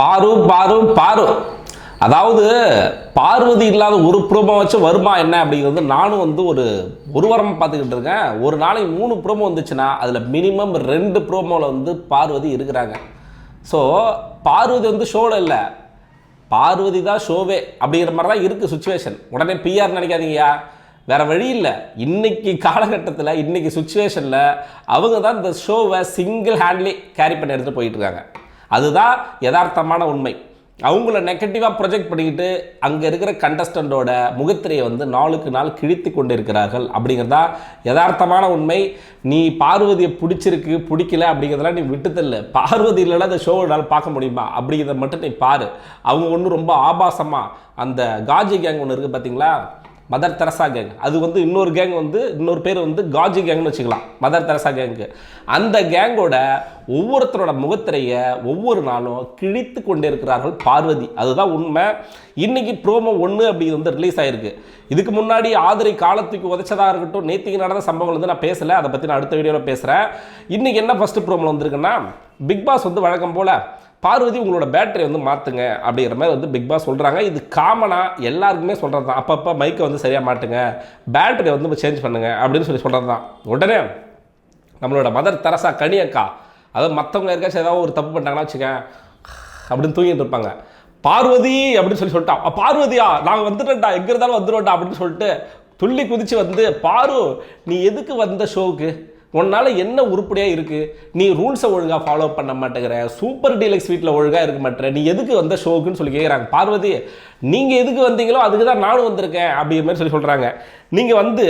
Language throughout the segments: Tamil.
பாரு பாரு பாரு. அதாவது பார்வதி இல்லாத ஒரு ப்ரோமோ வச்சு வருமா என்ன அப்படிங்கிறது நானும் வந்து ஒரு ஒரு வாரமாக பார்த்துக்கிட்டு இருக்கேன். ஒரு நாளைக்கு மூணு ப்ரோமோ வந்துச்சுன்னா அதில் மினிமம் ரெண்டு ப்ரோமோவில் வந்து பார்வதி இருக்கிறாங்க. ஸோ பார்வதி வந்து ஷோவில் இல்லை. பார்வதி தான் ஷோவே அப்படிங்கிற மாதிரி தான் இருக்குது சுச்சுவேஷன் உடனே பிஆர் நினைக்காதீங்கயா வேறு வழி இல்லை. இன்னைக்கு காலகட்டத்தில் இன்னைக்கு சுச்சுவேஷனில் அவங்க தான் இந்த ஷோவை சிங்கிள் ஹேண்ட்லி கேரி பண்ணி எடுத்துகிட்டு போயிட்டு இருக்காங்க. அதுதான் யதார்த்தமான உண்மை. அவங்கள நெகட்டிவாக ப்ரொஜெக்ட் பண்ணிக்கிட்டு அங்கே இருக்கிற கண்டஸ்டண்டோட முகத்திரையை வந்து நாளுக்கு நாள் கிழித்து கொண்டு இருக்கிறார்கள் அப்படிங்கிறதா யதார்த்தமான உண்மை. நீ பார்வதியை பிடிச்சிருக்கு பிடிக்கல அப்படிங்கிறதெல்லாம் நீ விட்டுதல்ல பார்வதி இல்லைன்னா அந்த ஷோவால் பார்க்க முடியுமா? அப்படிங்கிறத மட்டும் நீ பாரு. அவங்க ஒன்றும் ரொம்ப ஆபாசமாக அந்த காஜி கேங் ஒன்று இருக்குது பார்த்தீங்களா மதர் தெரசா கேங் அது வந்து இன்னொரு கேங் வந்து இன்னொரு பேர் வந்து காஜி கேங்னு வச்சுக்கலாம். மதர் தெரசா கேங்கு அந்த கேங்கோட ஒவ்வொருத்தரோட முகத்திரையை ஒவ்வொரு நாளும் கிழித்து கொண்டே இருக்கிறார்கள் பார்வதி. அதுதான் உண்மை. இன்னைக்கு ப்ரோமோ ஒன்று அப்படி வந்து ரிலீஸ் ஆயிருக்கு. இதுக்கு முன்னாடி ஆதரை காலத்துக்கு உதச்சதாக இருக்கட்டும் நேத்திக்கு நடந்த சம்பவங்கள் வந்து நான் பேசலை. அதை பற்றி நான் அடுத்த வீடியோவில் பேசுகிறேன் இன்றைக்கி என்ன ஃபஸ்ட்டு ப்ரோமோ வந்திருக்குன்னா பிக் பாஸ் வந்து வழக்கம் போல் பார்வதி உங்களோட பேட்டரி வந்து மாற்றுங்க அப்படிங்கிற மாதிரி வந்து பிக் பாஸ் சொல்கிறாங்க இது காமனாக எல்லாருக்குமே சொல்கிறது தான் அப்பப்போ மைக்கை வந்து சரியாக மாட்டுங்க. பேட்டரி வந்து சேஞ்ச் பண்ணுங்க அப்படின்னு சொல்லி சொல்கிறது தான் உடனே நம்மளோட மதர் தெரசா கனி அக்கா அதாவது மற்றவங்க யாருக்காச்சும் ஏதாவது ஒரு தப்பு பண்ணிட்டாங்கன்னா வச்சுக்க அப்படின்னு தூங்கிட்டு இருப்பாங்க. பார்வதி அப்படின்னு சொல்லி சொல்லிட்டா. பார்வதியா நாங்கள் வந்துட்டோம்டா எங்கே இருந்தாலும் வந்துடுவோம்டா அப்படின்னு சொல்லிட்டு துள்ளி குதிச்சு வந்து பாரு நீ எதுக்கு வந்த ஷோவுக்கு உன்னால் என்ன உருப்படியாக இருக்குது நீ ரூல்ஸை ஒழுங்காக ஃபாலோ பண்ண மாட்டேங்கிற. சூப்பர் டீலக்ஸ் வீட்டில் ஒழுங்காக இருக்க மாட்டேற நீ எதுக்கு வந்த ஷோக்குன்னு சொல்லி கேட்குறாங்க பார்வதி நீங்கள் எதுக்கு வந்தீங்களோ அதுக்கு தான் நானும் வந்திருக்கேன் அப்படிங்கிற மாதிரி சொல்லி சொல்கிறாங்க நீங்கள் வந்து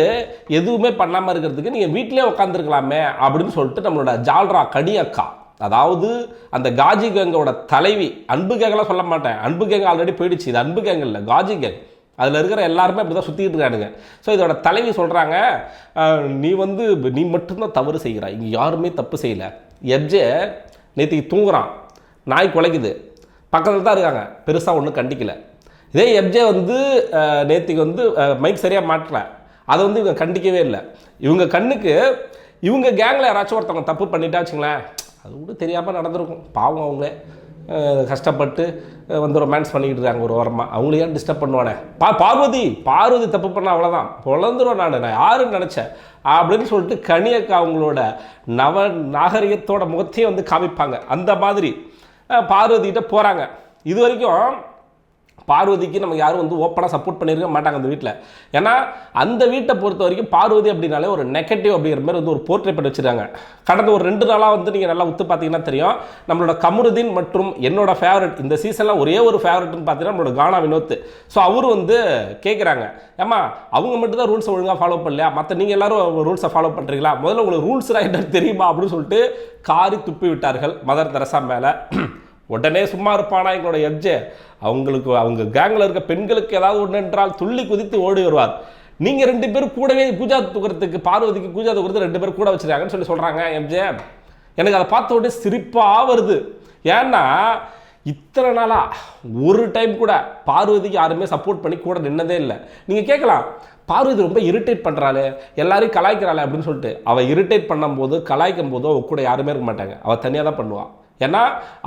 எதுவுமே பண்ணாமல் இருக்கிறதுக்கு நீங்கள் வீட்டிலே உட்காந்துருக்கலாமே அப்படின்னு சொல்லிட்டு நம்மளோட ஜால்ரா கடி அக்கா அதாவது அந்த காஜி கேங்கோட தலைவி அன்பு கேங்கெல்லாம் சொல்ல மாட்டேன். அன்பு கேங் ஆல்ரெடி போயிடுச்சு. இது அன்பு கேங் இல்லை காஜி கேங் அதில் இருக்கிற எல்லாருமே அப்படி தான் சுற்றிட்டு இருக்கானுங்க. ஸோ இதோட தலைவி சொல்கிறாங்க நீ வந்து நீ மட்டும்தான் தவறு செய்கிறாய். இங்கே யாருமே தப்பு செய்யலை. எப்ஜே நேற்றுக்கு தூங்குறான். நாய் குலைக்குது. பக்கத்தில் தான் இருக்காங்க. பெருசாக ஒன்றும் கண்டிக்கல. இதே எப்ஜே வந்து நேற்றுக்கு வந்து மைக் சரியாக மாட்டல. அதை வந்து இவங்க கண்டிக்கவே இல்லை. இவங்க கண்ணுக்கு இவங்க கேங்கில் யாராச்சும் ஒருத்தவங்க தப்பு பண்ணிட்டா வச்சுங்களேன் அது கூட தெரியாமல் நடந்திருக்கும். பாவம் அவங்களே. கஷ்டப்பட்டு வந்து ரொமான்ஸ் பண்ணிக்கிட்டு இருக்காங்க ஒரு வாரமாக அவங்கள ஏன் டிஸ்டர்ப் பண்ணுவானே? பா பார்வதி பார்வதி தப்பு பண்ண அவ்வளோதான் பிறந்துடும் நான் நான் யாருன்னு நினச்சேன். அப்படின்னு சொல்லிட்டு கனியக்கா அவங்களோட நவ நாகரிகத்தோட முகத்தையும் வந்து காமிப்பாங்க. அந்த மாதிரி பார்வதிகிட்ட போகிறாங்க இது வரைக்கும் பார்வதிக்கு நம்ம யாரும் வந்து ஓப்பனாக சப்போர்ட் பண்ணியிருக்க மாட்டாங்க அந்த வீட்டில் ஏன்னா அந்த வீட்டை பொறுத்த வரைக்கும் பார்வதி அப்படின்னாலே ஒரு நெகட்டிவ் அப்படிங்கிற மாதிரி வந்து ஒரு போர்ட்ரேட் பண்ணி வச்சுருக்காங்க. கடந்த ஒரு ரெண்டு நாளாக வந்து நீங்கள் நல்லா உத்து பார்த்தீங்கன்னா தெரியும். நம்மளோட கமருதீன் மற்றும் என்னோட ஃபேவரட் இந்த சீசனில் ஒரே ஒரு ஃபேவரட்னு பார்த்தீங்கன்னா நம்மளோட கானா வினோத். ஸோ அவரு வந்து கேட்குறாங்க ஏம்மா அவங்க மட்டும் தான் ரூல்ஸை ஒழுங்காக ஃபாலோ பண்ணலையா? மற்ற நீங்கள் எல்லாரும் ரூல்ஸை ஃபாலோ பண்ணுறீங்களா முதல்ல உங்களுக்கு ரூல்ஸ் என்னன்னு தெரியுமா? அப்படின்னு சொல்லிட்டு காரி துப்பி விட்டார்கள் மதர் தெரசா மேலே. உடனே சும்மா இருப்பானா எங்களோட எப்ஜே அவங்களுக்கு அவங்க கேங்கில் இருக்க பெண்களுக்கு ஏதாவது ஒன்று என்றால் துள்ளி குதித்து ஓடி வருவார். நீங்கள் ரெண்டு பேரும் கூடவே பூஜா தூக்கிறதுக்கு பார்வதிக்கு பூஜா தூக்குறது ரெண்டு பேரும் கூட வச்சிருக்காங்கன்னு சொல்லி சொல்கிறாங்க எம்ஜே எனக்கு அதை பார்த்த உடனே சிரிப்பாக வருது. ஏன்னா இத்தனை நாளாக ஒரு டைம் கூட பார்வதிக்கு யாருமே சப்போர்ட் பண்ணி கூட நின்னதே இல்லை. நீங்கள் கேட்கலாம் பார்வதி ரொம்ப இரிட்டேட் பண்ணுறாளே எல்லாரையும் கலாய்க்கிறாளே அப்படின்னு சொல்லிட்டு அவள் இரிட்டேட் பண்ணும்போது கலாய்க்கும் போது அவள் கூட யாருமே இருக்க மாட்டாங்க. அவள் தனியாக தான் பண்ணுவாள் ஏன்னா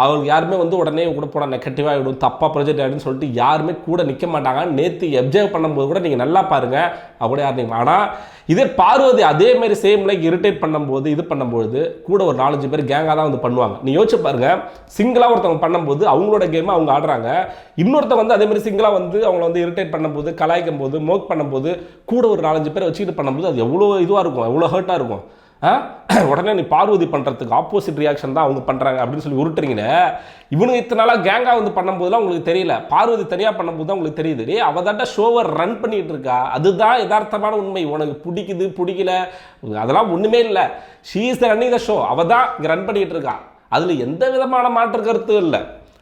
அவங்க யாருமே வந்து உடனே கூட போட நெகட்டிவாக ஆகிடும் தப்பாக ப்ரொஜெக்ட் ஆகிடும்னு சொல்லிட்டு யாருமே கூட நிற்க மாட்டாங்க. நேற்று எப்ஜர்வ் பண்ணும்போது கூட நீங்கள் நல்லா பாருங்கள் அப்படி யாரும் ஆனால் இதே பார்வதி அதேமாரி சேம் லைக் இரிட்டேட் பண்ணும்போது இது பண்ணும்போது கூட ஒரு நாலஞ்சு பேர் கேங்காக தான் வந்து பண்ணுவாங்க. நீ யோசிச்சு பாருங்கள் சிங்கிளாக ஒருத்தவங்க பண்ணும்போது அவங்களோட கேமை அவங்க ஆடுறாங்க. இன்னொருத்தவங்க வந்து அதேமாரி சிங்கிளாக வந்து அவங்கள வந்து இரிட்டேட் பண்ணும்போது கலாய்க்கும் போது மோக் பண்ணும்போது கூட ஒரு நாலஞ்சு பேர் வச்சுக்கிட்டு பண்ணும்போது அது எவ்வளோ இதுவாக இருக்கும் எவ்வளோ ஹர்ட்டாக இருக்கும். உடனே நீ பார்வதி பண்ணுறதுக்கு ஆப்போசிட் ரியாக்ஷன் தான் அவங்க பண்ணுறாங்க அப்படின்னு சொல்லி உருட்டுறீங்கன்னு இவனுக்கு இத்தனை நாளாக கேங்காக வந்து பண்ணும்போதுலாம் உங்களுக்கு தெரியல. பார்வதி தனியாக பண்ணும்போது தான் உங்களுக்கு தெரியுது. டேய் அவ தாண்டா ஷோவை ரன் பண்ணிகிட்டு இருக்கா. அதுதான் யதார்த்தமான உண்மை. உனக்கு பிடிக்குது பிடிக்கல. அதெல்லாம் ஒன்றுமே இல்லை. She is running the show அவ தான் இங்கே ரன் பண்ணிகிட்டு இருக்கா. அதில் எந்த விதமான மாற்று கருத்தும் இல்லை.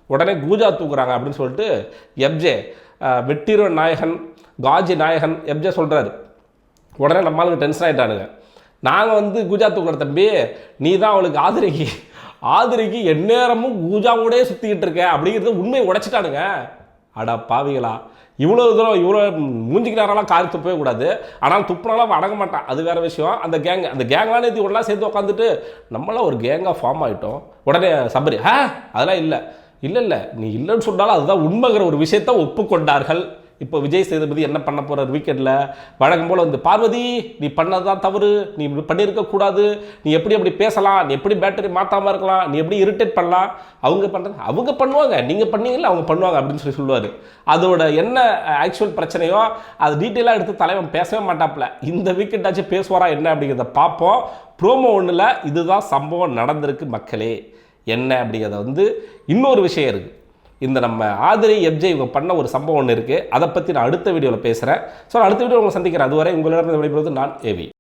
உடனே கூஜா தூக்குறாங்க அப்படின்னு சொல்லிட்டு எப்ஜே வெட்டிரோ நாயகன் காஜி நாயகன் எப்ஜே சொல்கிறாரு உடனே நம்மளுக்கு டென்ஷன் ஆகிட்டானுங்க நாங்கள் வந்து கூஜா தூக்குற தம்பி நீ தான் அவளுக்கு ஆதரிக்கு. ஆதரிக்கு எந்நேரமும் கூஜாவோடே சுற்றிக்கிட்டு இருக்க அப்படிங்கிறது உண்மையை உடைச்சிட்டானுங்க. அடா பாவிகளா. இவ்வளோ தூரம் இவ்வளோ மூஞ்சிக்கு நேரம்லாம் காரி துப்பவே கூடாது. ஆனால் துப்புனாலும் அடங்க மாட்டான். அது வேற விஷயம். அந்த கேங் அந்த கேங்லாம் நேற்று ஒன்றா சேர்ந்து உட்காந்துட்டு நம்மளாம் ஒரு கேங்காக ஃபார்ம் ஆகிட்டோம் உடனே சபரி ஆ அதெல்லாம் இல்லை. இல்லை இல்லை. நீ இல்லைன்னு சொன்னாலும் அதுதான் உண்மைங்கிற ஒரு விஷயத்த ஒப்புக்கொண்டார்கள். இப்போ விஜய் சேதுபதி என்ன பண்ண போகிறார் வீக்கெண்டில் வழக்கம் போல் வந்து பார்வதி நீ பண்ணது தான் தவறு. நீ இப்படி பண்ணியிருக்கக்கூடாது நீ எப்படி எப்படி பேசலாம்? நீ எப்படி பேட்டரி மாற்றாமல் இருக்கலாம்? நீ எப்படி இரிட்டேட் பண்ணலாம்? அவங்க பண்ணுறது அவங்க பண்ணுவாங்க. நீங்கள் பண்ணீங்கல்ல அவங்க பண்ணுவாங்க அப்படின்னு சொல்லி சொல்லுவார். அதோட என்ன ஆக்சுவல் பிரச்சனையோ அது டீட்டெயிலாக எடுத்து தலைவன் பேசவே மாட்டாப்புல. இந்த வீக்கெண்டாச்சும் பேசுவாரா என்ன அப்படிங்கிறத பார்ப்போம். ப்ரோமோ ஒன்றில் இதுதான் சம்பவம் நடந்திருக்கு மக்களே. என்ன அப்படிங்கிறத வந்து இன்னொரு விஷயம் இருக்குது இந்த நம்ம ஆதிரை எப்ஜே இவங்க பண்ண ஒரு சம்பவம் ஒன்று இருக்குது அதை பற்றி நான் அடுத்த வீடியோவில் பேசுகிறேன் ஸோ அடுத்த வீடியோ உங்களை சந்திக்கிறேன். அதுவரை உங்களிடம் விடைபெறுவது நான் ஏவி.